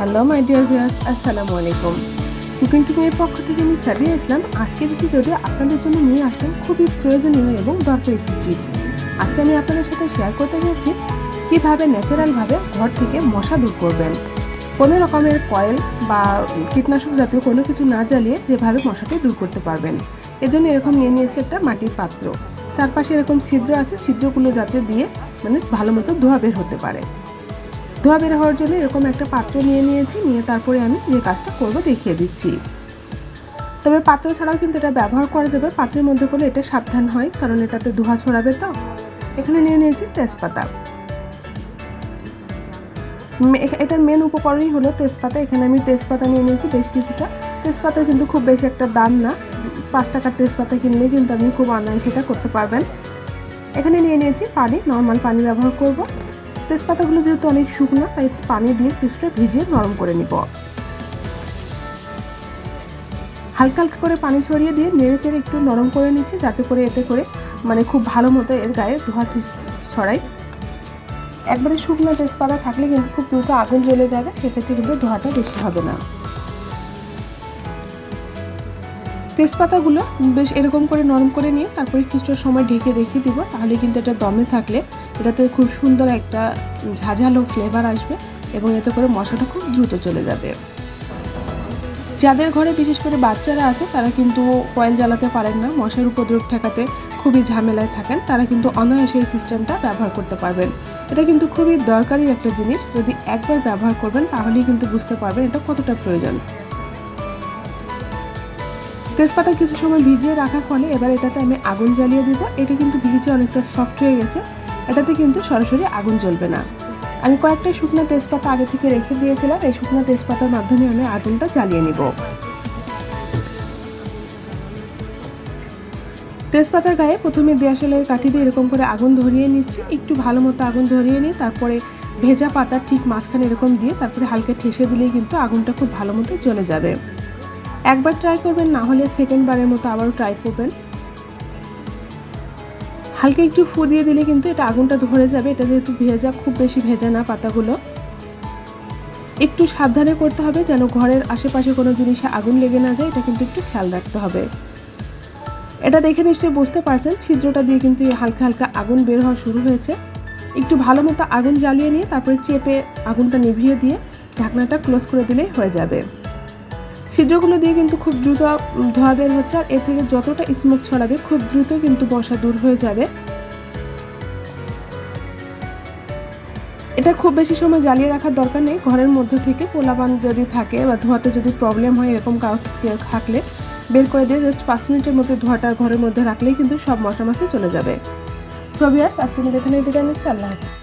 Hello my dear viewers আসসালামু আলাইকুম cooking টুকিংয়ের পক্ষ থেকে আমি সাদিয়া ইসলাম। আজকের ভিডিওতে আপনাদের জন্য নিয়ে আসলাম খুবই প্রয়োজনীয় এবং দরকারি একটি টিপস আজকে আমি আপনাদের সাথে শেয়ার করতে চাইছি কীভাবে ন্যাচারালভাবে ঘর থেকে মশা দূর করবেন। কোনো রকমের কয়েল বা কীটনাশক জাতীয় কোনো কিছু না জ্বালিয়ে যেভাবে মশাকে দূর করতে পারবেন। এজন্য এরকম নিয়ে নিয়েছি একটা মাটির পাত্র। চারপাশে এরকম ছিদ্র আছে, ছিদ্রগুলো যাতে দিয়ে মানে ভালো মতো ধোয়া বের হতে পারে। ধোয়া বের হওয়ার জন্য এরকম একটা পাত্র নিয়ে নিয়েছি, নিয়ে তারপরে আমি যে কাজটা করব দেখিয়ে দিচ্ছি। তবে পাত্র ছাড়াও কিন্তু এটা ব্যবহার করা যাবে, পাত্রের মধ্যে করলে এটা সাবধান হয়, কারণ এটাতে ধোঁয়া ছড়াবে তো। এখানে নিয়ে নিয়েছি তেজপাতা। এটার মেন উপকরণই হলো তেজপাতা। এখানে আমি তেজপাতা নিয়ে নিয়েছি বেশ কিছুটা। তেজপাতার কিন্তু খুব বেশি একটা দাম না। পাঁচ টাকার তেজপাতা কিনলে কিন্তু আপনি খুব অনায়াসে সেটা করতে পারবেন। এখানে নিয়ে নিয়েছি পানি, নর্মাল পানি ব্যবহার করব। তেজপাতাগুলো যেহেতু অনেক শুকনো, তাই পানি দিয়ে কিছুটা ভিজিয়ে নরম করে নিব। হালকা হালকা করে পানি ছড়িয়ে দিয়ে নেড়ে চেড়ে একটু নরম করে নিচ্ছি, যাতে করে এতে করে মানে খুব ভালো মতো এর গায়ে ধোয়া ছড়াই একবারে শুকনো তেজপাতা থাকলে কিন্তু খুব দ্রুত আগুন জ্বলে যাবে সেক্ষেত্রে কিন্তু ধোয়াটা বেশি হবে না। তেজপাতাগুলো বেশ এরকম করে নরম করে নিয়ে তারপরে কিছুটা সময় ঢেকে রেখে দিব। তাহলে কিন্তু এটা দমে থাকলে এটাতে খুব সুন্দর একটা ঝাঝালো ফ্লেভার আসবে এবং এতে করে মশাটা খুব দ্রুত চলে যাবে। যাদের ঘরে বিশেষ করে বাচ্চারা আছে, তারা কিন্তু কয়েল জ্বালাতে পারেন না, মশার উপদ্রব ঠেকাতে খুবই ঝামেলায় থাকেন, তারা কিন্তু অনায়াসে এই সিস্টেমটা ব্যবহার করতে পারবেন। এটা কিন্তু খুবই দরকারি একটা জিনিস, যদি একবার ব্যবহার করবেন তাহলেই কিন্তু বুঝতে পারবেন এটা কতটা প্রয়োজন। তেজপাতা কিছু সময় ভিজিয়ে রাখার ফলে এবার এটাতে আমি আগুন জ্বালিয়ে দিব। এটা কিন্তু ভিজে অনেকটা সফট হয়ে গেছে। এটাতে কিন্তু সরাসরি আগুন জ্বলবে না। আমি কয়েকটা শুকনো তেজপাতা আগে থেকে রেখে দিয়েছিলাম। এই শুকনো তেজপাতার মাধ্যমে আমি আগুনটা জ্বালিয়ে নিব। তেজপাতার গায়ে প্রথমে দেয়াশালের কাঠি দিয়ে এরকম করে আগুন ধরিয়ে নিচ্ছি। একটু ভালো মতো আগুন ধরিয়ে নিই তারপরে ভেজা পাতা ঠিক মাঝখানে এরকম দিয়ে তারপরে হালকা ঠেসে দিলেই কিন্তু আগুনটা খুব ভালো মতো জ্বলে যাবে। একবার ট্রাই করবেন, না হলে সেকেন্ড বারের মতো আবারও ট্রাই করবেন। হালকা একটু ফু দিয়ে দিলে কিন্তু এটা আগুনটা ধরে যাবে। এটা যেহেতু ভেজা, খুব বেশি ভেজা না পাতাগুলো। একটু সাবধানে করতে হবে যেন ঘরের আশেপাশে কোনো জিনিসে আগুন লেগে না যায়, এটা কিন্তু একটু খেয়াল রাখতে হবে। এটা দেখে নিশ্চয়ই বুঝতে পারছেন, ছিদ্রটা দিয়ে কিন্তু হালকা হালকা আগুন বের হওয়া শুরু হয়েছে। একটু ভালো মতো আগুন জ্বালিয়ে নিয়ে তারপরে চেপে আগুনটা নিভিয়ে দিয়ে ঢাকনাটা ক্লোজ করে দিলেই হয়ে যাবে। ছিদ্রগুলো দিয়ে কিন্তু খুব দ্রুত ধোয়া বের হচ্ছে আর এর থেকে যতটা স্মোক ছড়াবে খুব দ্রুত কিন্তু বসা দূর হয়ে যাবে। এটা খুব বেশি সময় জ্বালিয়ে রাখার দরকার নেই। ঘরের মধ্যে থেকে পোলাবান যদি থাকে বা ধোয়াতে যদি প্রবলেম হয় এরকম কাউকে থাকলে বের করে দিয়ে জাস্ট পাঁচ মিনিটের মধ্যে ধোয়াটা ঘরের মধ্যে রাখলেই কিন্তু সব মশা মাছি চলে যাবে। সো আজকে আমি এখানে বিদায় নিচ্ছি। আল্লাহ হাফেজ।